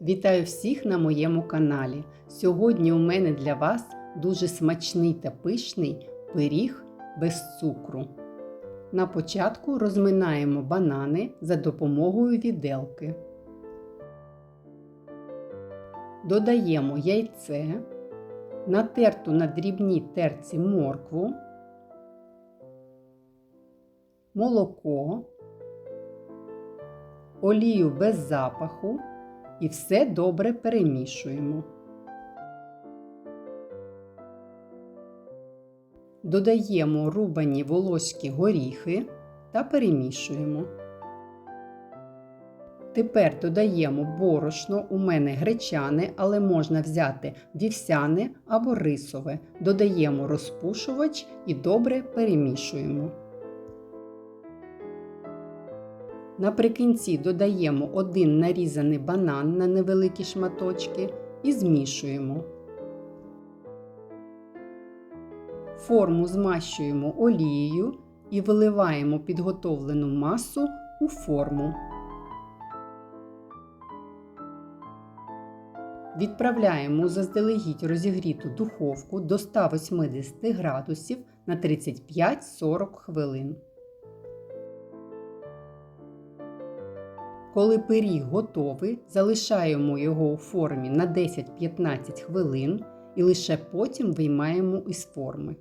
Вітаю всіх на моєму каналі. Сьогодні у мене для вас дуже смачний та пишний пиріг без цукру. На початку розминаємо банани за допомогою віделки. Додаємо яйце, натерту на дрібній терці моркву, молоко, олію без запаху і все добре перемішуємо. Додаємо рубані волоські горіхи та перемішуємо. Тепер додаємо борошно, у мене гречане, але можна взяти вівсяне або рисове. Додаємо розпушувач і добре перемішуємо. Наприкінці додаємо один нарізаний банан на невеликі шматочки і змішуємо. Форму змащуємо олією і виливаємо підготовлену масу у форму. Відправляємо заздалегідь розігріту духовку до 180 градусів на 35-40 хвилин. Коли пиріг готовий, залишаємо його у формі на 10-15 хвилин і лише потім виймаємо із форми.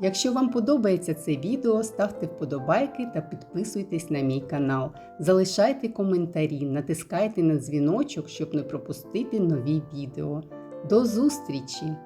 Якщо вам подобається це відео, ставте вподобайки та підписуйтесь на мій канал. Залишайте коментарі, натискайте на дзвіночок, щоб не пропустити нові відео. До зустрічі!